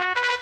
you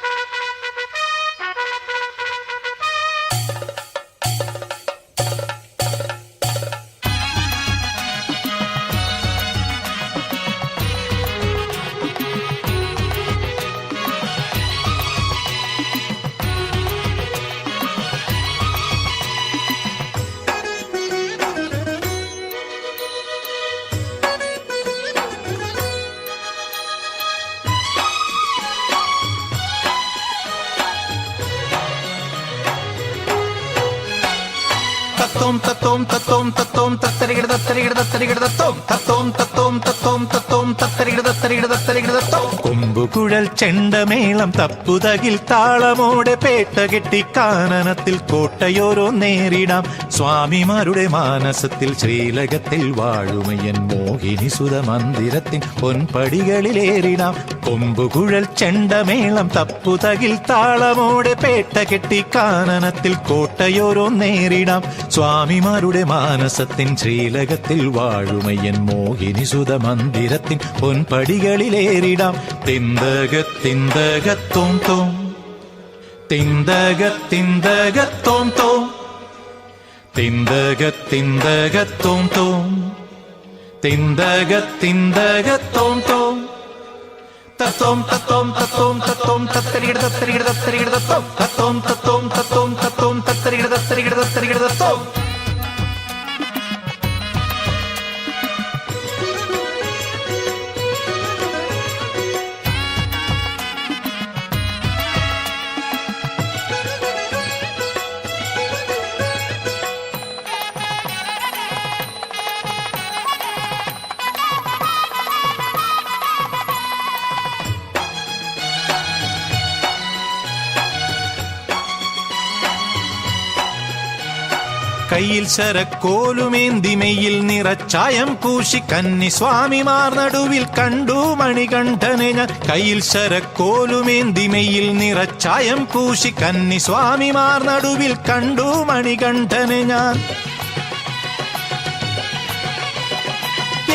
തത്തോം തത്തോം തത്തോം തത്തോം തത്തരികിട തത്തരികിട തത്തരികിട തത്തോം. തത്തോം തത്തോം തത്തോം തത്തോം തത്തരികിട തത്തരികിട തത്തരികിട തത്തോം. കൊമ്പുകുഴൽ ചെണ്ടമേളം തപ്പുതകിൽ താളമോടെ Pettah കെട്ടി കാനനത്തിൽ കോട്ടയോരോ നേരിടാം. സ്വാമിമാരുടെ മാനസത്തിൽ ശ്രീലകത്തിൽ വാഴുമയ്യൻ മോഹിനി സുത മന്ദിരത്തിൻ പൊൻപടികളിലേറിടാം. കൊമ്പുകുഴൽ ചെണ്ടമേളം തപ്പുതകിൽ താളമോടെ പേട്ട കെട്ടി കാനനത്തിൽ കോട്ടയോരോ നേരിടാം. സ്വാമിമാരുടെ മാനസത്തിൻ ശ്രീലകത്തിൽ വാഴുമയ്യൻ മോഹിനി സുത മന്ദിരത്തിൻ പൊൻപടികളിലേറിടാം. തിന്തകത്തിന്തകത്തോം തോം തിന്തകത്തിന്തകത്തോം തോം തിന്തകത്തിന്തകത്തോം തോം തിന്തകത്തിന്തകത്തോം തോം തത്തോം തത്തോം തത്തോം തത്തോം തത്തരികിട തത്തരികിട തത്തരികിട തത്തോം തത്തോം തത്തോം തത്തോം തത്തോം തത്തരികിട തത്തരികിട തത്തരികിട തത്തോം കയ്യിൽ ശരക്കോലുമേന്തിമയിൽ നിറച്ചായം പൂശി കന്നി സ്വാമിമാർ നടുവിൽ കണ്ടു മണികണ്ഠനെ ഞാൻ. കയ്യിൽ ശരക്കോലുമേന്തിമയിൽ നിറച്ചായം പൂശി കന്നി സ്വാമിമാർ നടുവിൽ കണ്ടു മണികണ്ഠനെ ഞാൻ.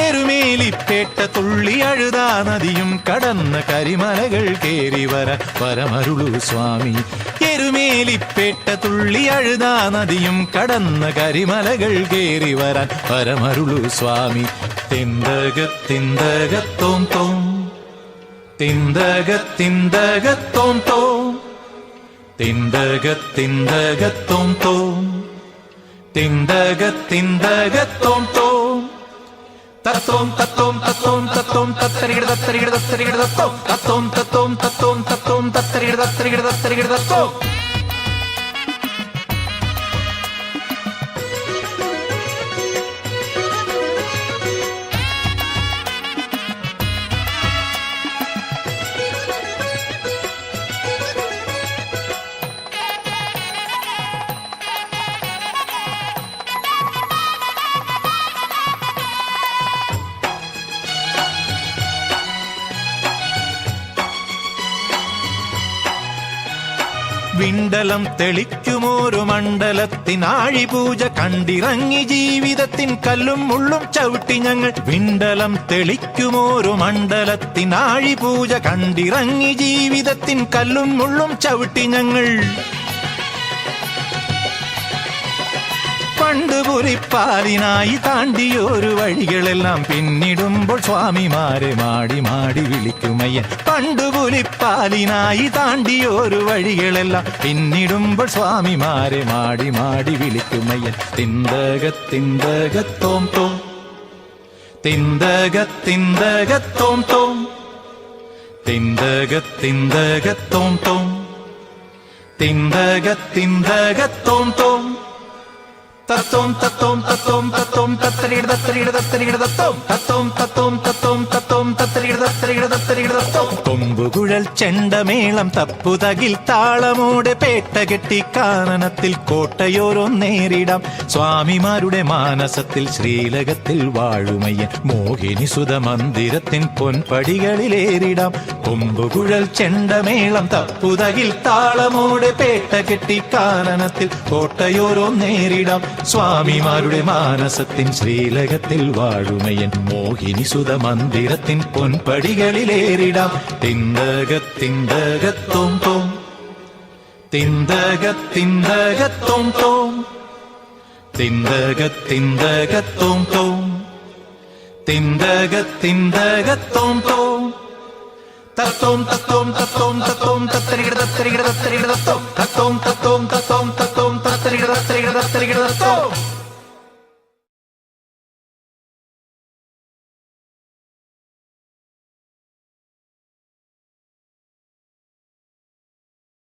എരുമേലിപ്പേട്ട തുള്ളി അഴുതാ നദിയും കടന്ന കരിമലകൾ കേറി വര വരമരുളു സ്വാമി. എരുമേലിപ്പേട്ട തുള്ളി അഴുതാ നദിയും കടന്ന കരിമലകൾ കേറി വരാൻ വരമരുളു സ്വാമി. തിന്തകത്തിന്തകത്തോം തോം തിന്തകത്തിന്തകത്തോം തോം തിന്തകത്തിന്തകത്തോം തോം തിന്തകത്തിന്തകത്തോം തോം തത്തോം തത്തോം തത്തോം തത്തോം തത്തരികിട തത്തരികിട തത്തരികിട തത്തോം തത്തോം തത്തോം തത്തോം തത്തോം തത്തരികിട തത്തരികിട തത്തരികിട തത്തോം വിണ്ടലം തെളിക്കുമോരു മണ്ഡലത്തിനാഴി പൂജ കണ്ടിറങ്ങി ജീവിതത്തിൻ കല്ലും മുള്ളും ചവിട്ടി ഞങ്ങൾ വിണ്ടലം തെളിക്കുമോരു മണ്ഡലത്തിനാഴി പൂജ കണ്ടിറങ്ങി ജീവിതത്തിൻ കല്ലും മുള്ളും ചവിട്ടി ഞങ്ങൾ പണ്ട് പുലിപ്പാലിനായി താണ്ടിയൊരു വഴികളെല്ലാം പിന്നിടുമ്പോൾ സ്വാമിമാരെ മാടി മാടി വിളിക്കുമയ്യൻ. പണ്ടു പുലിപ്പാലിനായി താണ്ടിയൊരു വഴികളെല്ലാം പിന്നിടുമ്പോൾ സ്വാമിമാരെ മാടി മാടി വിളിക്കുമയ്യൻ. തിന്തകത്തിന്തകത്തോം തോം തിന്തകത്തിന്തകത്തോം തോം തിന്തകത്തിന്തകത്തോം തോം തിന്തകത്തിന്തകത്തോം തോം. തത്തോം തത്തോം തത്തോം തത്തോം തത്തരികിട തത്തരികിട തത്തരികിട തത്തോം തത്തോം തത്തോം തത്തോം തത്തോം തത്തരികിട ചെണ്ടമേളം തപ്പുതകിൽ താളമോടെ പേട്ട കെട്ടി കാനനത്തിൽ കോട്ടയോരോ നേരിടാം. സ്വാമിമാരുടെ മാനസത്തിൽ ശ്രീലകത്തിൽ വാഴുമയ്യൻ മോഹിനി സുത മന്ദിരത്തിൻ പൊൻപടികളിലേറിടാം. കൊമ്പുകുഴൽ ചെണ്ടമേളം തപ്പുതകിൽ താളമോടെ പേട്ട കെട്ടി കാനനത്തിൽ കോട്ടയോരോ നേരിടാം. സ്വാമിമാരുടെ മാനസത്തിൻ ശ്രീലകത്തിൽ വാഴുമയ്യൻ മോഹിനി സുത മന്ദിരത്തിൻ പൊൻപടികളിലേറിടാം. തിന്തകത്തിന്തകത്തോം തോം. തിന്തക തിന്തകത്തോം തോം. തിന്തക തിന്തകത്തോം തോം. തിന്തക തിന്തകത്തോം തോം. തത്തോം തത്തോം തത്തോം തത്തോം തത്തരികിട തത്തരികിട തത്തരികിട തത്തോം. തത്തോം തത്തോം തത്തോം തത്തോം തത്തരികിട തത്തരികിട തത്തോം.